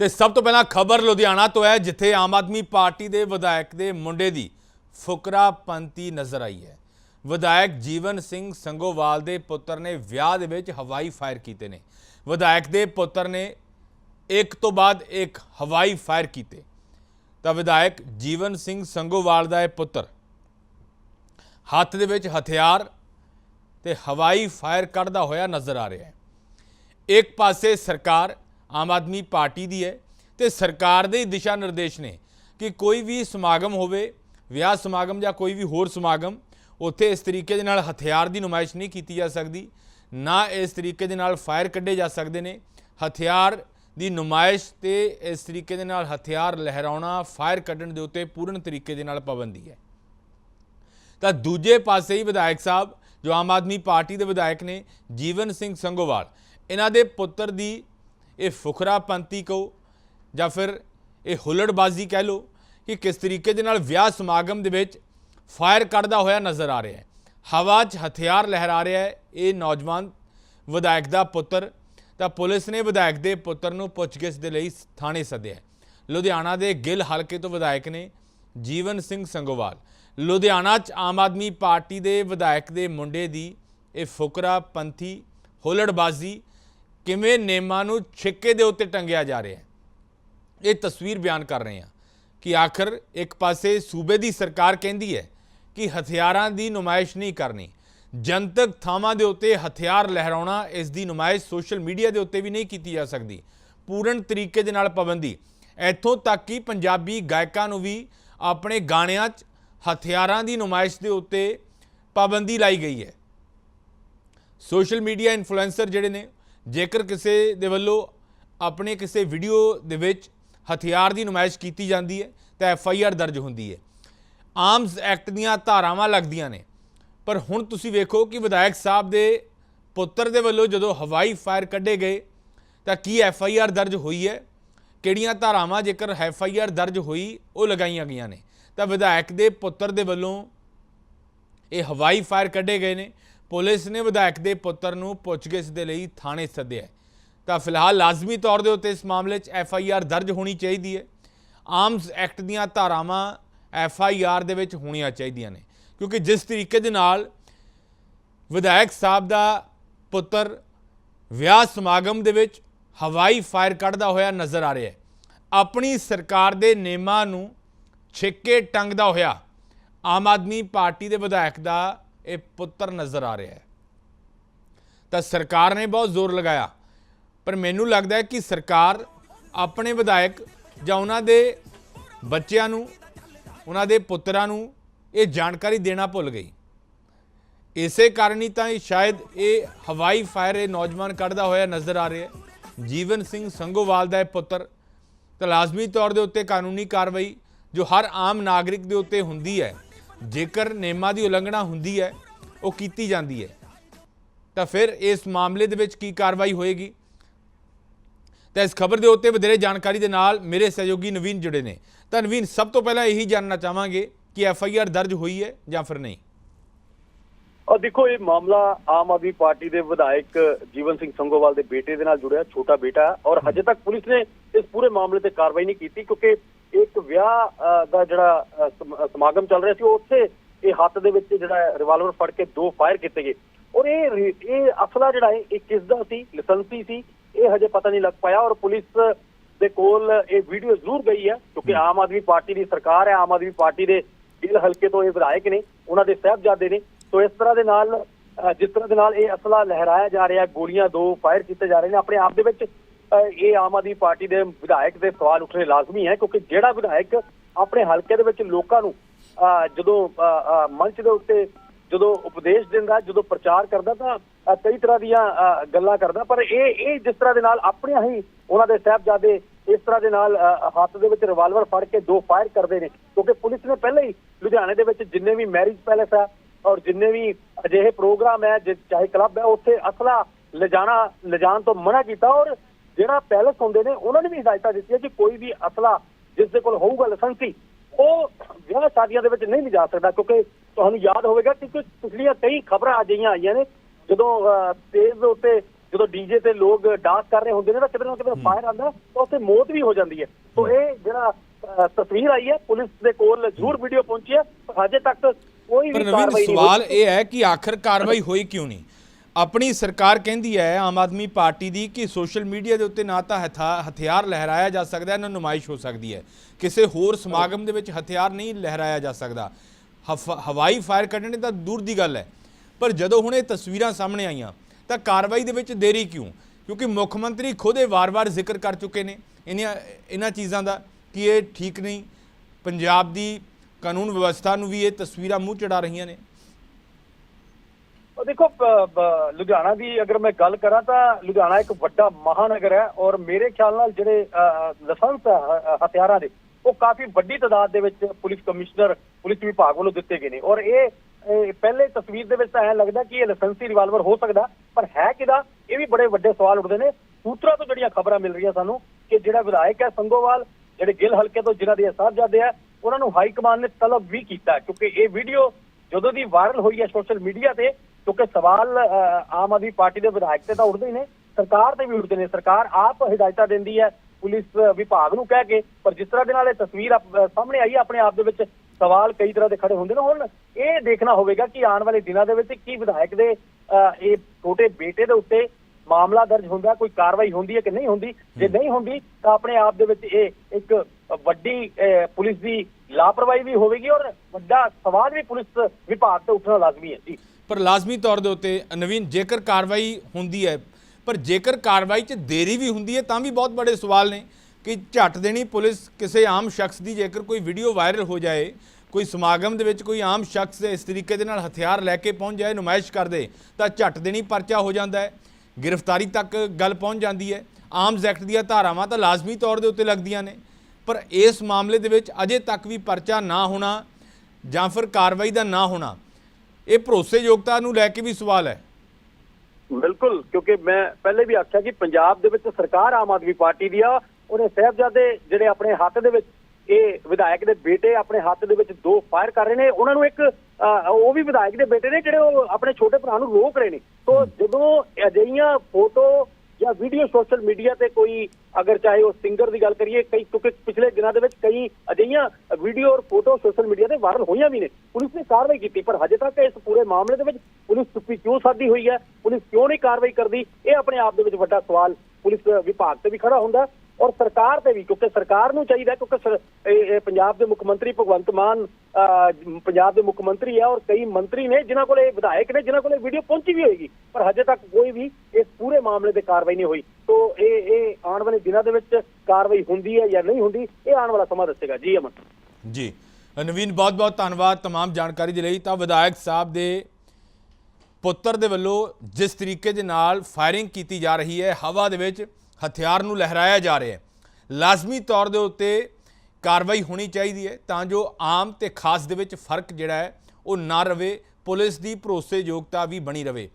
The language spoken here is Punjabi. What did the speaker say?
ਤੇ ਸਭ ਤੋਂ ਪਹਿਲਾਂ ਖਬਰ ਲੁਧਿਆਣਾ ਤੋਂ ਹੈ, ਜਿੱਥੇ ਆਮ ਆਦਮੀ ਪਾਰਟੀ ਦੇ ਵਿਧਾਇਕ ਦੇ ਮੁੰਡੇ ਦੀ ਫੁਕਰਾਪੰਤੀ ਨਜ਼ਰ ਆਈ ਹੈ। ਵਿਧਾਇਕ ਜੀਵਨ ਸਿੰਘ ਸੰਗੋਵਾਲ ਦੇ ਪੁੱਤਰ ਨੇ ਵਿਆਹ ਦੇ ਵਿੱਚ ਹਵਾਈ ਫਾਇਰ ਕੀਤੇ ਨੇ। ਵਿਧਾਇਕ ਦੇ ਪੁੱਤਰ ਨੇ ਇੱਕ ਤੋਂ ਬਾਅਦ ਇੱਕ ਹਵਾਈ ਫਾਇਰ ਕੀਤੇ। ਤਾਂ ਵਿਧਾਇਕ ਜੀਵਨ ਸਿੰਘ ਸੰਗੋਵਾਲ ਦਾ ਇਹ ਪੁੱਤਰ ਹੱਥ ਦੇ ਵਿੱਚ ਹਥਿਆਰ ਤੇ ਹਵਾਈ ਫਾਇਰ ਕੱਢਦਾ ਹੋਇਆ ਨਜ਼ਰ ਆ ਰਿਹਾ ਹੈ। ਇੱਕ ਪਾਸੇ ਸਰਕਾਰ ਆਮ ਆਦਮੀ ਪਾਰਟੀ ਦੀ ਹੈ ਤੇ ਸਰਕਾਰ ਦੇ ਹੀ ਦਿਸ਼ਾ ਨਿਰਦੇਸ਼ ਨੇ ਕਿ ਕੋਈ ਵੀ ਸਮਾਗਮ ਹੋਵੇ, ਵਿਆਹ ਸਮਾਗਮ ਜਾਂ ਕੋਈ ਵੀ ਹੋਰ ਸਮਾਗਮ, ਉੱਥੇ ਇਸ ਤਰੀਕੇ ਦੇ ਨਾਲ ਹਥਿਆਰ ਦੀ ਨੁਮਾਇਸ਼ ਨਹੀਂ ਕੀਤੀ ਜਾ ਸਕਦੀ, ਨਾ ਇਸ ਤਰੀਕੇ ਦੇ ਨਾਲ ਫਾਇਰ ਕੱਢੇ ਜਾ ਸਕਦੇ ਨੇ। ਹਥਿਆਰ ਦੀ ਨੁਮਾਇਸ਼ ਤੇ ਇਸ ਤਰੀਕੇ ਦੇ ਨਾਲ ਹਥਿਆਰ ਲਹਿਰਾਉਣਾ, ਫਾਇਰ ਕੱਢਣ ਦੇ ਉੱਤੇ ਪੂਰਨ ਤਰੀਕੇ ਦੇ ਨਾਲ ਪਾਬੰਦੀ ਹੈ। ਤਾਂ ਦੂਜੇ ਪਾਸੇ ਹੀ ਵਿਧਾਇਕ ਸਾਹਿਬ, ਜੋ ਆਮ ਆਦਮੀ ਪਾਰਟੀ ਦੇ ਵਿਧਾਇਕ ਨੇ, ਜੀਵਨ ਸਿੰਘ ਸੰਗੋਵਾਲ, ਇਹਨਾਂ ਦੇ ਪੁੱਤਰ ਦੀ ਇਹ ਫੁਕਰਾਪੰਤੀ ਕਹੋ ਜਾਂ ਫਿਰ ਇਹ ਹੁੱਲੜਬਾਜ਼ੀ ਕਹਿ ਲਓ ਕਿ ਕਿਸ ਤਰੀਕੇ ਦੇ ਨਾਲ ਵਿਆਹ ਸਮਾਗਮ ਦੇ ਵਿੱਚ ਫਾਇਰ ਕੱਢਦਾ ਹੋਇਆ ਨਜ਼ਰ ਆ ਰਿਹਾ ਹੈ। ਹਵਾ 'ਚ ਹਥਿਆਰ ਲਹਿਰਾ ਰਿਹਾ ਹੈ। ਇਹ ਨੌਜਵਾਨ ਵਿਧਾਇਕ ਦਾ ਪੁੱਤਰ ਤਾਂ ਪੁਲਿਸ ਨੇ ਵਿਧਾਇਕ ਦੇ ਪੁੱਤਰ ਨੂੰ ਪੁੱਛਗਿੱਛ ਦੇ ਲਈ ਥਾਣੇ ਸੱਦਿਆ ਲੁਧਿਆਣਾ ਦੇ ਗਿੱਲ ਹਲਕੇ ਤੋਂ ਵਿਧਾਇਕ ਨੇ ਜੀਵਨ ਸਿੰਘ ਸੰਗੋਵਾਲ, ਲੁਧਿਆਣਾ 'ਚ ਆਮ ਆਦਮੀ ਪਾਰਟੀ ਦੇ ਵਿਧਾਇਕ ਦੇ ਮੁੰਡੇ ਦੀ ਇਹ ਫੁਕਰਾ ਪੰਥੀ ਹੁੱਲੜਬਾਜ਼ੀ ਕਿਵੇਂ ਨੇਮਾਂ ਨੂੰ ਛਿੱਕੇ ਦੇ ਉੱਤੇ ਟੰਗਿਆ ਜਾ ਰਿਹਾ ਹੈ। ਇਹ ਤਸਵੀਰ ਬਿਆਨ ਕਰ ਰਹੇ ਹਾਂ ਕਿ ਆਖਰ ਇੱਕ ਪਾਸੇ ਸੂਬੇ ਦੀ ਸਰਕਾਰ ਕਹਿੰਦੀ ਹੈ ਕਿ ਹਥਿਆਰਾਂ ਦੀ ਨੁਮਾਇਸ਼ ਨਹੀਂ ਕਰਨੀ, ਜਨਤਕ ਥਾਵਾਂ ਦੇ ਉੱਤੇ ਹਥਿਆਰ ਲਹਿਰਾਉਣਾ ਇਸ ਦੀ ਨੁਮਾਇਸ਼ ਸੋਸ਼ਲ ਮੀਡੀਆ ਦੇ ਉੱਤੇ ਵੀ ਨਹੀਂ ਕੀਤੀ ਜਾ ਸਕਦੀ। ਪੂਰਨ ਤਰੀਕੇ ਦੇ ਨਾਲ ਪਾਬੰਦੀ। ਇੱਥੋਂ ਤੱਕ ਕਿ ਪੰਜਾਬੀ ਗਾਇਕਾਂ ਨੂੰ ਵੀ ਆਪਣੇ ਗਾਣਿਆਂ 'ਚ ਹਥਿਆਰਾਂ ਦੀ ਨੁਮਾਇਸ਼ ਦੇ ਉੱਤੇ ਪਾਬੰਦੀ ਲਾਈ ਗਈ ਹੈ। ਸੋਸ਼ਲ ਮੀਡੀਆ ਇਨਫਲੂਐਂਸਰ ਜਿਹੜੇ ਨੇ ਜੇਕਰ ਕਿਸੇ ਦੇ ਵੱਲੋਂ ਆਪਣੇ ਕਿਸੇ ਵੀਡੀਓ ਦੇ ਵਿੱਚ ਹਥਿਆਰ ਦੀ ਨੁਮਾਇਸ਼ ਕੀਤੀ ਜਾਂਦੀ ਹੈ, ਤਾਂ ਐਫ ਆਈ ਆਰ ਦਰਜ ਹੁੰਦੀ ਹੈ। ਆਰਮਸ ਐਕਟ ਦੀਆਂ ਧਾਰਾਵਾਂ ਲੱਗਦੀਆਂ ਨੇ। ਪਰ ਹੁਣ ਤੁਸੀਂ ਵੇਖੋ ਕਿ ਵਿਧਾਇਕ ਸਾਹਿਬ ਦੇ ਪੁੱਤਰ ਦੇ ਵੱਲੋਂ ਜਦੋਂ ਹਵਾਈ ਫਾਇਰ ਕੱਢੇ ਗਏ, ਤਾਂ ਕੀ ਐਫ ਆਈ ਆਰ ਦਰਜ ਹੋਈ ਹੈ? ਕਿਹੜੀਆਂ ਧਾਰਾਵਾਂ ਜੇਕਰ ਐਫ ਆਈ ਆਰ ਦਰਜ ਹੋਈ, ਉਹ ਲਗਾਈਆਂ ਗਈਆਂ ਨੇ। ਤਾਂ ਵਿਧਾਇਕ ਦੇ ਪੁੱਤਰ ਦੇ ਵੱਲੋਂ ਇਹ ਹਵਾਈ ਫਾਇਰ ਕੱਢੇ ਗਏ ਨੇ। ਪੁਲਿਸ ਨੇ ਵਿਧਾਇਕ ਦੇ ਪੁੱਤਰ ਨੂੰ ਪੁੱਛਗਿੱਛ ਦੇ ਲਈ ਥਾਣੇ ਸੱਦਿਆ ਹੈ। ਤਾਂ ਫਿਲਹਾਲ ਲਾਜ਼ਮੀ ਤੌਰ ਦੇ ਉੱਤੇ ਇਸ ਮਾਮਲੇ 'ਚ ਐਫ ਆਈ ਆਰ ਦਰਜ ਹੋਣੀ ਚਾਹੀਦੀ ਹੈ। ਆਰਮਸ ਐਕਟ ਦੀਆਂ ਧਾਰਾਵਾਂ ਐਫ ਆਈ ਆਰ ਦੇ ਵਿੱਚ ਹੋਣੀਆਂ ਚਾਹੀਦੀਆਂ ਨੇ। ਕਿਉਂਕਿ ਜਿਸ ਤਰੀਕੇ ਦੇ ਨਾਲ ਵਿਧਾਇਕ ਸਾਹਿਬ ਦਾ ਪੁੱਤਰ ਵਿਆਹ ਸਮਾਗਮ ਦੇ ਵਿੱਚ ਹਵਾਈ ਫਾਇਰ ਕੱਢਦਾ ਹੋਇਆ ਨਜ਼ਰ ਆ ਰਿਹਾ ਹੈ। ਆਪਣੀ ਸਰਕਾਰ ਦੇ ਨੇਮਾਂ ਨੂੰ ਛਿੱਕੇ ਟੰਗਦਾ ਹੋਇਆ ਆਮ ਆਦਮੀ ਪਾਰਟੀ ਦੇ ਵਿਧਾਇਕ ਦਾ ਇਹ ਪੁੱਤਰ ਨਜ਼ਰ ਆ ਰਿਹਾ ਹੈ। ਤਾਂ ਸਰਕਾਰ ਨੇ ਬਹੁਤ ਜ਼ੋਰ ਲਗਾਇਆ। ਪਰ ਮੈਨੂੰ ਲੱਗਦਾ ਹੈ ਕਿ ਸਰਕਾਰ ਆਪਣੇ ਵਿਧਾਇਕ ਜਾਂ ਉਹਨਾਂ ਦੇ ਬੱਚਿਆਂ ਨੂੰ, ਉਹਨਾਂ ਦੇ ਪੁੱਤਰਾਂ ਨੂੰ ਇਹ ਜਾਣਕਾਰੀ ਦੇਣਾ ਭੁੱਲ ਗਈ। ਇਸੇ ਕਾਰਨ ਹੀ ਤਾਂ ਸ਼ਾਇਦ ਇਹ ਹਵਾਈ ਫਾਇਰ ਇਹ ਨੌਜਵਾਨ ਕੱਢਦਾ ਹੋਇਆ ਨਜ਼ਰ ਆ ਰਿਹਾ ਹੈ। ਜੀਵਨ ਸਿੰਘ ਸੰਗੋਵਾਲ ਦਾ ਇਹ ਪੁੱਤਰ ਤਾਂ ਲਾਜ਼ਮੀ ਤੌਰ ਦੇ ਉੱਤੇ ਕਾਨੂੰਨੀ ਕਾਰਵਾਈ ਜੋ ਹਰ ਆਮ ਨਾਗਰਿਕ ਦੇ ਉੱਤੇ ਹੁੰਦੀ ਹੈ ਜੇਕਰ ਨੇਮਾਂ ਦੀ ਉਲੰਘਣਾ ਹੁੰਦੀ ਹੈ, ਉਹ ਕੀਤੀ ਜਾਂਦੀ ਹੈ, ਤਾਂ ਫਿਰ ਇਸ ਮਾਮਲੇ ਦੇ ਵਿੱਚ ਕੀ ਕਾਰਵਾਈ ਹੋਏਗੀ? ਤਾਂ ਇਸ ਖਬਰ ਦੇ ਉੱਤੇ ਵਧੇਰੇ ਜਾਣਕਾਰੀ ਦੇ ਨਾਲ ਮੇਰੇ ਸਹਿਯੋਗੀ ਨਵੀਨ ਜੁੜੇ ਨੇ। ਤਾਂ ਨਵੀਨ, ਸਭ ਤੋਂ ਪਹਿਲਾਂ ਇਹੀ ਜਾਣਨਾ ਚਾਹਾਂਗੇ ਕਿ ਐਫ ਆਈ ਆਰ ਦਰਜ ਹੋਈ ਹੈ ਜਾਂ ਫਿਰ ਨਹੀਂ। ਔਰ ਦੇਖੋ, ਇਹ ਮਾਮਲਾ ਆਮ ਆਦਮੀ ਪਾਰਟੀ ਦੇ ਵਿਧਾਇਕ ਜੀਵਨ ਸਿੰਘ ਸੰਗੋਵਾਲ ਦੇ ਬੇਟੇ ਦੇ ਨਾਲ ਜੁੜਿਆ, ਛੋਟਾ ਬੇਟਾ, ਔਰ ਹਜੇ ਤੱਕ ਪੁਲਿਸ ਨੇ ਇਸ ਪੂਰੇ ਮਾਮਲੇ ਤੇ ਕਾਰਵਾਈ ਨਹੀਂ ਕੀਤੀ, ਕਿਉਂਕਿ ਇੱਕ ਵਿਆਹ ਦਾ ਜਿਹੜਾ ਸਮਾਗਮ ਚੱਲ ਰਿਹਾ ਸੀ ਉੱਥੇ ਇਹ ਹੱਥ ਦੇ ਵਿੱਚ ਜਿਹੜਾ ਰਿਵਾਲਵਰ ਫੜ ਕੇ ਦੋ ਫਾਇਰ ਕੀਤੇ ਗਏ। ਔਰ ਇਹ ਇਹ ਅਸਲਾ ਜਿਹੜਾ ਹੈ ਇਹ ਕਿਸ ਦਾ ਸੀ? ਲਾਇਸੈਂਸੀ ਸੀ। ਇਹ ਹਜੇ ਪਤਾ ਨਹੀਂ ਲੱਗ ਪਾਇਆ ਔਰ ਪੁਲਿਸ ਦੇ ਕੋਲ ਇਹ ਵੀਡੀਓ ਜ਼ਰੂਰ ਗਈ ਹੈ ਕਿਉਂਕਿ ਆਮ ਆਦਮੀ ਪਾਰਟੀ ਦੀ ਸਰਕਾਰ ਹੈ ਆਮ ਆਦਮੀ ਪਾਰਟੀ ਦੇ ਦਿਲ ਹਲਕੇ ਤੋਂ ਇਹ ਵਿਧਾਇਕ ਨੇ ਉਹਨਾਂ ਦੇ ਸਾਹਿਬਜ਼ਾਦੇ ਨੇ। ਸੋ ਇਸ ਤਰ੍ਹਾਂ ਦੇ ਨਾਲ ਜਿਸ ਤਰ੍ਹਾਂ ਦੇ ਨਾਲ ਇਹ ਅਸਲਾ ਲਹਿਰਾਇਆ ਜਾ ਰਿਹਾ ਗੋਲੀਆਂ ਦੋ ਫਾਇਰ ਕੀਤੇ ਜਾ ਰਹੇ ਨੇ ਆਪਣੇ ਆਪ ਦੇ ਵਿੱਚ ਇਹ ਆਮ ਆਦਮੀ ਪਾਰਟੀ ਦੇ ਵਿਧਾਇਕ ਦੇ ਸਵਾਲ ਉੱਠਣੇ ਲਾਜ਼ਮੀ ਹੈ ਕਿਉਂਕਿ ਜਿਹੜਾ ਵਿਧਾਇਕ ਆਪਣੇ ਹਲਕੇ ਦੇ ਵਿੱਚ ਲੋਕਾਂ ਨੂੰ ਅ, ਜਦੋਂ ਅ, ਮੰਚ ਦੇ ਉੱਤੇ ਜਦੋਂ ਉਪਦੇਸ਼ ਦਿੰਦਾ ਜਦੋਂ ਪ੍ਰਚਾਰ ਕਰਦਾ ਤਾਂ ਕਈ ਤਰ੍ਹਾਂ ਦੀਆਂ ਗੱਲਾਂ ਕਰਦਾ। ਪਰ ਇਹ ਇਹ ਜਿਸ ਤਰ੍ਹਾਂ ਦੇ ਨਾਲ ਆਪਣੀਆਂ ਹੀ ਉਹਨਾਂ ਦੇ ਸਾਹਿਬਜ਼ਾਦੇ ਇਸ ਤਰ੍ਹਾਂ ਦੇ ਨਾਲ ਅ, ਹੱਥ ਦੇ ਵਿੱਚ ਰਿਵਾਲਵਰ ਫੜ ਕੇ ਦੋ ਫਾਇਰ ਕਰਦੇ ਨੇ ਕਿਉਂਕਿ ਪੁਲਿਸ ਨੇ ਪਹਿਲਾਂ ਹੀ ਲੁਧਿਆਣੇ ਦੇ ਵਿੱਚ ਜਿੰਨੇ ਵੀ ਮੈਰਿਜ ਪੈਲੇਸ ਆ ਔਰ ਜਿੰਨੇ ਵੀ ਅਜਿਹੇ ਪ੍ਰੋਗਰਾਮ ਹੈ ਚਾਹੇ ਕਲੱਬ ਹੈ ਉੱਥੇ ਅਸਲਾ ਲਿਜਾਣਾ ਲਿਜਾਣ ਤੋਂ ਮਨਾ ਕੀਤਾ ਔਰ ਜਿਹੜਾ ਪੈਲੇਸ ਹੁੰਦੇ ਨੇ ਉਹਨਾਂ ਨੇ ਵੀ ਹਦਾਇਤਾਂ ਦਿੱਤੀਆਂ ਕਿ ਕੋਈ ਵੀ ਅਸਲਾ ਜਿਸ ਦੇ ਕੋਲ ਹੋਊਗਾ ਲਾਇਸੈਂਸੀ ਉਹ ਵਿਆਹ ਸ਼ਾਦੀਆਂ ਦੇ ਵਿੱਚ ਨਹੀਂ ਲਿਜਾ ਸਕਦਾ ਕਿਉਂਕਿ ਤੁਹਾਨੂੰ ਯਾਦ ਹੋਵੇਗਾ ਕਿ ਪਿਛਲੀਆਂ ਕਈ ਖਬਰਾਂ ਅਜਿਹੀਆਂ ਆਈਆਂ ਨੇ ਜਦੋਂ ਦੇ ਉੱਤੇ ਜਦੋਂ ਡੀਜੇ ਤੇ ਲੋਕ ਡਾਂਸ ਕਰ ਰਹੇ ਹੁੰਦੇ ਨੇ ਤਾਂ ਕਿਤੇ ਨਾ ਕਿਤੇ ਫਾਇਰ ਆਉਂਦਾ ਤਾਂ ਉੱਥੇ ਮੌਤ ਵੀ ਹੋ ਜਾਂਦੀ ਹੈ। ਸੋ ਇਹ ਜਿਹੜਾ ਤਸਵੀਰ ਆਈ ਹੈ ਪੁਲਿਸ ਦੇ ਕੋਲ ਜ਼ਰੂਰ ਵੀਡੀਓ ਪਹੁੰਚੀ ਹੈ ਪਰ ਹਜੇ ਤੱਕ ਕੋਈ ਵੀ ਕਾਰਵਾਈ ਨਹੀਂ ਸਵਾਲ ਇਹ ਹੈ ਕਿ ਆਖਰ ਕਾਰਵਾਈ ਹੋਈ ਕਿਉਂ ਨਹੀਂ? ਆਪਣੀ ਸਰਕਾਰ ਕਹਿੰਦੀ ਹੈ, ਆਮ ਆਦਮੀ ਪਾਰਟੀ ਦੀ, ਕਿ ਸੋਸ਼ਲ ਮੀਡੀਆ ਦੇ ਉੱਤੇ ਨਾ ਤਾਂ ਹਥਾ- ਹਥਿਆਰ ਲਹਿਰਾਇਆ ਜਾ ਸਕਦਾ ਹੈ ਨਾ ਨੁਮਾਇਸ਼ ਹੋ ਸਕਦੀ ਹੈ। ਕਿਸੇ ਹੋਰ ਸਮਾਗਮ ਦੇ ਵਿੱਚ ਹਥਿਆਰ ਨਹੀਂ ਲਹਿਰਾਇਆ ਜਾ ਸਕਦਾ। ਹਫ- ਹਵਾਈ ਫਾਇਰ ਕੱਢਣੇ ਤਾਂ ਦੂਰ ਦੀ ਗੱਲ ਹੈ। ਪਰ ਜਦੋਂ ਹੁਣ ਇਹ ਤਸਵੀਰਾਂ ਸਾਹਮਣੇ ਆਈਆਂ, ਤਾਂ ਕਾਰਵਾਈ ਦੇ ਵਿੱਚ ਦੇਰੀ ਕਿਉਂ? ਕਿਉਂਕਿ ਮੁੱਖ ਮੰਤਰੀ ਖੁਦ ਇਹ ਵਾਰ-ਵਾਰ ਜ਼ਿਕਰ ਕਰ ਚੁੱਕੇ ਨੇ, ਇਹਨਾਂ ਇਹਨਾਂ ਚੀਜ਼ਾਂ ਦਾ, ਕਿ ਇਹ ਠੀਕ ਨਹੀਂ। ਪੰਜਾਬ ਦੀ ਕਾਨੂੰਨ ਵਿਵਸਥਾ ਨੂੰ ਵੀ ਇਹ ਤਸਵੀਰਾਂ ਮੂੰਹ ਚੜਾ ਰਹੀਆਂ ਨੇ। ਦੇਖੋ ਲੁਧਿਆਣਾ ਦੀ ਅਗਰ ਮੈਂ ਗੱਲ ਕਰਾਂ ਤਾਂ ਲੁਧਿਆਣਾ ਇੱਕ ਵੱਡਾ ਮਹਾਨਗਰ ਹੈ ਔਰ ਮੇਰੇ ਖਿਆਲ ਨਾਲ ਜਿਹੜੇ ਲਾਇਸੈਂਸ ਹੈ, ਹਥਿਆਰਾਂ ਦੇ ਉਹ ਕਾਫੀ ਵੱਡੀ ਤਾਦਾਦ ਦੇ ਵਿੱਚ ਪੁਲਿਸ ਕਮਿਸ਼ਨਰ ਪੁਲਿਸ ਵਿਭਾਗ ਵੱਲੋਂ ਦਿੱਤੇ ਗਏ ਨੇ। ਔਰ ਇਹ ਇਹ ਪਹਿਲੇ ਤਸਵੀਰ ਦੇ ਵਿੱਚ ਤਾਂ ਐ ਲੱਗਦਾ ਕਿ ਇਹ ਲਾਇਸੈਂਸੀ ਰਿਵਾਲਵਰ ਹੋ ਸਕਦਾ ਪਰ ਹੈ ਕਿਦਾ ਇਹ ਵੀ ਬੜੇ ਵੱਡੇ ਸਵਾਲ ਉੱਠਦੇ ਨੇ। ਸੂਤਰਾਂ ਤੋਂ ਜਿਹੜੀਆਂ ਖਬਰਾਂ ਮਿਲ ਰਹੀਆਂ ਸਾਨੂੰ ਕਿ ਜਿਹੜਾ ਵਿਧਾਇਕ ਹੈ ਸੰਗੋਵਾਲ ਜਿਹੜੇ ਗਿੱਲ ਹਲਕੇ ਤੋਂ ਜਿਨ੍ਹਾਂ ਦੇ ਸਾਹਿਬਜ਼ਾਦੇ ਆ ਉਹਨਾਂ ਨੂੰ ਹਾਈ ਕਮਾਂਡ ਨੇ ਤਲਬ ਵੀ ਕੀਤਾ ਕਿਉਂਕਿ ਇਹ ਵੀਡੀਓ ਜਦੋਂ ਦੀ ਵਾਇਰਲ ਹੋਈ ਹੈ ਸੋਸ਼ਲ ਮੀਡੀਆ ਤੇ ਕਿਉਂਕਿ ਸਵਾਲ ਅ, ਆਮ ਆਦਮੀ ਪਾਰਟੀ ਦੇ ਵਿਧਾਇਕ ਤੇ ਤਾਂ ਉੱਠਦੇ ਹੀ ਨੇ। ਸਰਕਾਰ ਤੇ ਵੀ ਉੱਠਦੇ ਨੇ। ਸਰਕਾਰ ਆਪ ਹਦਾਇਤਾਂ ਦਿੰਦੀ ਹੈ ਪੁਲਿਸ ਵਿਭਾਗ ਨੂੰ ਕਹਿ ਕੇ ਪਰ ਜਿਸ ਤਰ੍ਹਾਂ ਦੇ ਨਾਲ ਇਹ ਤਸਵੀਰ ਸਾਹਮਣੇ ਆਈ ਹੈ, ਆਪਣੇ ਆਪ ਦੇ ਵਿੱਚ ਸਵਾਲ ਕਈ ਤਰ੍ਹਾਂ ਦੇ ਖੜੇ ਹੁੰਦੇ ਨੇ। ਹੁਣ ਇਹ ਦੇਖਣਾ ਹੋਵੇਗਾ ਕਿ ਆਉਣ ਵਾਲੇ ਦਿਨਾਂ ਦੇ ਵਿੱਚ ਕੀ ਵਿਧਾਇਕ ਦੇ ਅ, ਇਹ ਛੋਟੇ ਬੇਟੇ ਦੇ ਉੱਤੇ ਮਾਮਲਾ ਦਰਜ ਹੁੰਦਾ ਕੋਈ ਕਾਰਵਾਈ ਹੁੰਦੀ ਹੈ ਕਿ ਨਹੀਂ ਹੁੰਦੀ? ਜੇ ਨਹੀਂ ਹੁੰਦੀ ਤਾਂ ਆਪਣੇ ਆਪ ਦੇ ਵਿੱਚ ਇਹ ਇੱਕ ਵੱਡੀ ਅ, ਪੁਲਿਸ ਦੀ ਲਾਪਰਵਾਹੀ ਵੀ ਹੋਵੇਗੀ ਔਰ ਵੱਡਾ ਸਵਾਲ ਵੀ ਪੁਲਿਸ ਵਿਭਾਗ ਤੇ ਉੱਠਣਾ ਲਾਜ਼ਮੀ ਹੈ। ਜੀ। ਪਰ ਲਾਜ਼ਮੀ ਤੌਰ ਦੇ ਉੱਤੇ ਨਵੀਨ ਜੇਕਰ ਕਾਰਵਾਈ ਹੁੰਦੀ ਹੈ, ਪਰ ਜੇਕਰ ਕਾਰਵਾਈ 'ਚ ਦੇਰੀ ਵੀ ਹੁੰਦੀ ਹੈ, ਤਾਂ ਵੀ ਬਹੁਤ ਬੜੇ ਸਵਾਲ ਨੇ ਕਿ ਝੱਟ ਦੇਣੀ ਪੁਲਿਸ ਕਿਸੇ ਆਮ ਸ਼ਖਸ ਦੀ ਜੇਕਰ ਕੋਈ ਵੀਡੀਓ ਵਾਇਰਲ ਹੋ ਜਾਏ, ਕੋਈ ਸਮਾਗਮ ਦੇ ਵਿੱਚ ਕੋਈ ਆਮ ਸ਼ਖਸ ਇਸ ਤਰੀਕੇ ਦੇ ਨਾਲ ਹਥਿਆਰ ਲੈ ਕੇ ਪਹੁੰਚ ਜਾਏ, ਨੁਮਾਇਸ਼ ਕਰਦੇ ਤਾਂ ਝੱਟ ਦੇਣੀ ਪਰਚਾ ਹੋ ਜਾਂਦਾ ਹੈ, ਗ੍ਰਿਫਤਾਰੀ ਤੱਕ ਗੱਲ ਪਹੁੰਚ ਜਾਂਦੀ ਹੈ ਆਰਮਸ ਐਕਟ ਦੀਆਂ ਧਾਰਾਵਾਂ ਤਾਂ ਲਾਜ਼ਮੀ ਤੌਰ ਦੇ ਉੱਤੇ ਲੱਗਦੀਆਂ ਨੇ, ਪਰ ਇਸ ਮਾਮਲੇ ਦੇ ਵਿੱਚ ਅਜੇ ਤੱਕ ਵੀ ਪਰਚਾ ਨਾ ਹੋਣਾ ਜਾਂ ਫਿਰ ਕਾਰਵਾਈ ਦਾ ਨਾ ਹੋਣਾ ਇਹ ਭਰੋਸੇਯੋਗਤਾ ਨੂੰ ਲੈ ਕੇ ਵੀ ਸਵਾਲ ਹੈ। ਬਿਲਕੁਲ ਕਿਉਂਕਿ ਮੈਂ ਪਹਿਲੇ ਵੀ ਆਖਿਆ ਕਿ ਪੰਜਾਬ ਦੇ ਵਿੱਚ ਸਰਕਾਰ ਆਮ ਆਦਮੀ ਪਾਰਟੀ ਦੀ ਆ ਉਹਨੇ ਸਾਹਿਬਜ਼ਾਦੇ ਜਿਹੜੇ ਆਪਣੇ ਹੱਥ ਦੇ ਵਿੱਚ ਇਹ ਵਿਧਾਇਕ ਦੇ ਬੇਟੇ ਆਪਣੇ ਹੱਥ ਦੇ ਵਿੱਚ ਦੋ ਫਾਇਰ ਕਰ ਰਹੇ ਨੇ ਉਹਨਾਂ ਨੂੰ ਇੱਕ ਉਹ ਵੀ ਵਿਧਾਇਕ ਦੇ ਬੇਟੇ ਨੇ ਜਿਹੜੇ ਉਹ ਆਪਣੇ ਛੋਟੇ ਭਰਾ ਨੂੰ ਰੋਕ ਰਹੇ ਨੇ। ਤੋਂ ਜਦੋਂ ਅਜਿਹੀਆਂ ਫੋਟੋ ਜਾਂ ਵੀਡੀਓ ਸੋਸ਼ਲ ਮੀਡੀਆ ਤੇ ਕੋਈ, ਅਗਰ ਚਾਹੇ ਉਹ ਸਿੰਗਰ ਦੀ ਗੱਲ ਕਰੀਏ, ਕਈ ਕਿਉਂਕਿ ਪਿਛਲੇ ਦਿਨਾਂ ਦੇ ਵਿੱਚ ਕਈ ਅਜਿਹੀਆਂ ਵੀਡੀਓ ਔਰ ਫੋਟੋ ਸੋਸ਼ਲ ਮੀਡੀਆ ਤੇ ਵਾਇਰਲ ਹੋਈਆਂ ਵੀ ਨੇ। ਪੁਲਿਸ ਨੇ ਕਾਰਵਾਈ ਕੀਤੀ, ਪਰ ਹਜੇ ਤੱਕ ਇਸ ਪੂਰੇ ਮਾਮਲੇ ਦੇ ਵਿੱਚ ਪੁਲਿਸ ਚੁੱਪੀ ਕਿਉਂ ਸਾਧੀ ਹੋਈ ਹੈ? ਪੁਲਿਸ ਕਿਉਂ ਨਹੀਂ ਕਾਰਵਾਈ ਕਰਦੀ? ਇਹ ਆਪਣੇ ਆਪ ਦੇ ਵਿੱਚ ਵੱਡਾ ਸਵਾਲ ਪੁਲਿਸ ਵਿਭਾਗ ਤੇ ਵੀ ਖੜਾ ਹੁੰਦਾ ਔਰ ਸਰਕਾਰ ਤੇ ਵੀ ਕਿਉਂਕਿ ਸਰਕਾਰ ਨੂੰ ਚਾਹੀਦਾ ਹੈ ਕਿਉਂਕਿ ਸਰ- ਇਹ ਇਹ ਪੰਜਾਬ ਦੇ ਮੁੱਖ ਮੰਤਰੀ ਭਗਵੰਤ ਮਾਨ ਅਹ, ਪੰਜਾਬ ਦੇ ਮੁੱਖ ਮੰਤਰੀ ਹੈ ਔਰ ਕਈ ਮੰਤਰੀ ਨੇ ਜਿਨ੍ਹਾਂ ਕੋਲ ਇਹ ਵਿਧਾਇਕ ਨੇ ਜਿਨ੍ਹਾਂ ਕੋਲ ਇਹ ਵੀਡੀਓ ਪਹੁੰਚੀ ਵੀ ਹੋਏਗੀ ਪਰ ਹਜੇ ਤੱਕ ਕੋਈ ਵੀ ਇਸ ਪੂਰੇ ਮਾਮਲੇ ਤੇ ਕਾਰਵਾਈ ਨਹੀਂ ਹੋਈ ਤੋਂ ਇਹ ਇਹ ਆਉਣ ਵਾਲੇ ਦਿਨਾਂ ਦੇ ਵਿੱਚ ਕਾਰਵਾਈ ਹੁੰਦੀ ਹੈ ਜਾਂ ਨਹੀਂ ਹੁੰਦੀ ਇਹ ਆਉਣ ਵਾਲਾ ਸਮਾਂ ਦੱਸੇਗਾ ਜੀ ਅਮਨ ਜੀ ਨਵੀਨ ਬਹੁਤ ਬਹੁਤ ਧੰਨਵਾਦ तमाम ਜਾਣਕਾਰੀ ਦੇ ਲਈ ਤਾਂ ਵਿਧਾਇਕ ਸਾਹਿਬ ਦੇ ਪੁੱਤਰ ਦੇ ਵੱਲੋਂ ਜਿਸ ਤਰੀਕੇ ਦੇ ਨਾਲ ਫਾਇਰਿੰਗ ਕੀਤੀ ਜਾ ਰਹੀ ਹੈ, ਹਵਾ ਦੇ ਵਿੱਚ ਹਥਿਆਰ ਨੂੰ ਲਹਿਰਾਇਆ ਜਾ ਰਿਹਾ ਹੈ। ਲਾਜ਼ਮੀ ਤੌਰ ਦੇ ਉੱਤੇ ਕਾਰਵਾਈ ਹੋਣੀ ਚਾਹੀਦੀ ਹੈ ਤਾਂ ਜੋ ਆਮ ਤੇ ਖਾਸ ਦੇ ਵਿੱਚ ਫ਼ਰਕ ਜਿਹੜਾ ਹੈ, ਉਹ ਨਾ ਰਵੇ, ਪੁਲਿਸ ਦੀ ਭਰੋਸੇਯੋਗਤਾ ਵੀ ਬਣੀ ਰਵੇ।